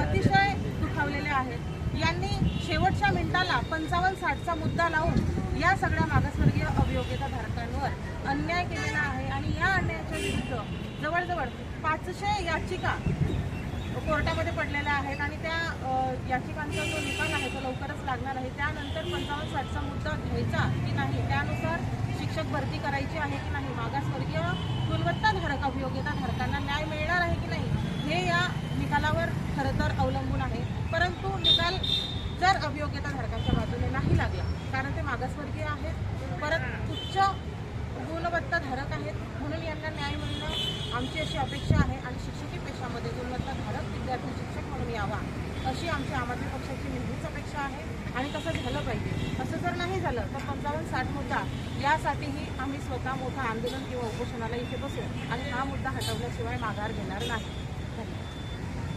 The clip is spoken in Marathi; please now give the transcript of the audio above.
अतिशय दुखावलेले आहेत. यांनी शेवटच्या मिनिटाला पंचावन्न साठचा मुद्दा लावून या सगळ्या मागासवर्गीय अभियोग्यता धारकांवर अन्याय केलेला आहे आणि या अन्यायाच्या विरुद्ध जवळजवळ पाचशे याचिका कोर्टामध्ये पडलेल्या आहेत आणि त्या याचिकांचा जो निकाल आहे तो लवकरच लागणार आहे. त्यानंतर पंचावन्न साठचा मुद्दा घ्यायचा की नाही त्यानुसार शिक्षक भरती करायची आहे की नाही मागासवर्गीय गुणवत्ताधारक अभियोग्यता धारकांना न्याय मिळणार आहे की नाही हे या निकालावर खरं तर अवलंबून आहे. परंतु निकाल जर अभियोग्यता धारकांच्या बाजूने नाही लागला कारण ते मागासवर्गीय आहेत परत उच्च गुणवत्ताधारक आहेत म्हणून यांना न्याय मिळणं आमची अशी अपेक्षा आहे आणि शिक्षकी पेशामध्ये गुणवत्ताधारक विद्यार्थी शिक्षक म्हणून यावा अशी आमची आम आदमी पक्षाची नेहमीच अपेक्षा आहे आणि तसं झालं पाहिजे. असं जर नाही झालं तर पंचावन्न साठ मुद्दा यासाठीही आम्ही स्वतः मोठं आंदोलन किंवा उपोषणाला इथे बसू आणि हा मुद्दा हटवल्याशिवाय माघार घेणार नाही.